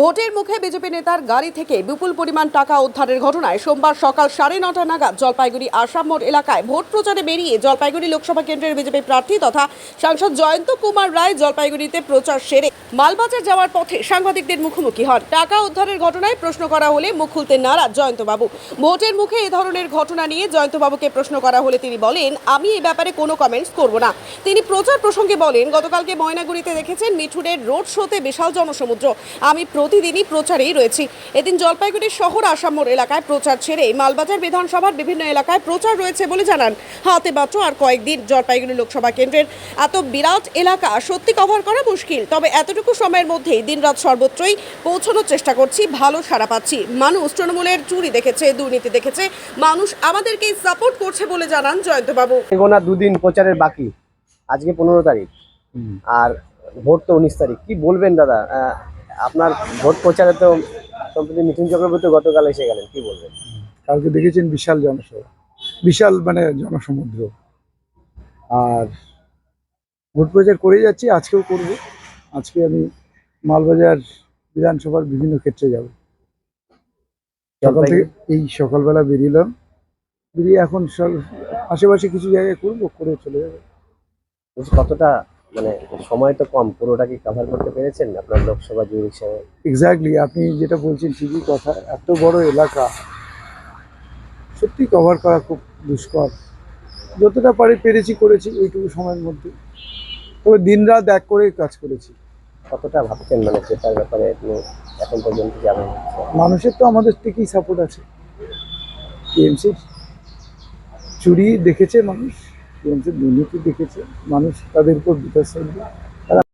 ভোটের মুখে বিজেপি নেতার গাড়ি থেকে বিপুল পরিমাণ টাকা উদ্ধারের ঘটনায় সোমবার সকাল সাড়ে নটা নাগাদ জলপাইগুড়ি আসাম মোড় এলাকায় ভোট প্রচারে বেরিয়ে জলপাইগুড়ি লোকসভা কেন্দ্রের বিজেপি প্রার্থী তথা সাংসদ জয়ন্ত কুমার রায় জলপাইগুড়িতে প্রচার সেরে মালবাজার যাওয়ার পথে সাংবাদিকদের মুখোমুখি হন। টাকা উদ্ধারের ঘটনায় প্রশ্ন করা হলে মুখ খুলতে নারাজ জয়ন্তবাবু। ভোটের মুখে এ ধরনের ঘটনা নিয়ে জয়ন্তবাবুকে প্রশ্ন করা হলে তিনি বলেন, আমি এই ব্যাপারে কোনো কমেন্টস করব না। তিনি প্রচার প্রসঙ্গে বলেন, গতকালকে ময়নাগুড়িতে দেখেছেন মিঠুনের রোড শোতে বিশাল জনসমুদ্র। আমি প্রতিদিনই প্রচারেই রয়েছি। এদিন জলপাইগুড়ি শহর আসামোর এলাকায় প্রচার ছেড়ে মালবাজার বিধানসভার বিভিন্ন এলাকায় প্রচার রয়েছে বলে জানান। হাতে মাত্র আর কয়েকদিন জলপাইগুড়ি লোকসভা কেন্দ্রের এত বিরাট এলাকা সত্যি কভার করা মুশকিল। তবে এতটুকু সময়ের মধ্যেই দিনরাত সর্বত্রই পৌঁছানোর চেষ্টা করছি ভালো সাড়া পাচ্ছি। মানুষ তৃণমূলের চুরি দেখেছে দুর্নীতি দেখেছে। মানুষ আমাদেরকে সাপোর্ট করছে বলে জানান জয়ন্তবাবু। গোনা দুদিন প্রচারের বাকি। আজকে পনেরো তারিখ। আর ভোট তো উনিশ তারিখ। কি বলবেন দাদা? আপনার ভোট প্রচারে তো সম্প্রতি মিঠুন চক্রবর্তী গতকাল এসে গেলেন কি বলবেন? কালকে দেখেছেন বিশাল জনসভা বিশাল মানে জনসমুদ্র। আর ভোট প্রচার করে যাচ্ছি আজকেও করব। আজকে আমি মালবাজার বিধানসভার বিভিন্ন ক্ষেত্রে যাব। সকাল থেকে এই সকালবেলা বেরিয়েলাম বেরিয়ে এখন সব আশেপাশে কিছু জায়গায় করব করে চলে যাবে। কতটা মানে সময় তো কম পুরোটা কি কভার করতে পেরেছেন আপনার লোকসভা জুড়ি হিসেবে এক্স্যাক্টলি আপনি যেটা বলছেন ঠিকই কথা এত বড় এলাকা সত্যি কভার করা খুব দুষ্কর। যতটা পারি পেরেছি করেছি এইটুকু সময়ের মধ্যে। তবে দিনরাত এক করে কাজ করেছি। কতটা ভাবছেন মানে জেতার ব্যাপারে এখন পর্যন্ত যাবেন মানুষের তো আমাদের থেকেই সাপোর্ট আছে। টিএমসির চুরি দেখেছে মানুষ। দুর্নীতি দেখেছে মানুষ তাদের উপর বিকাশ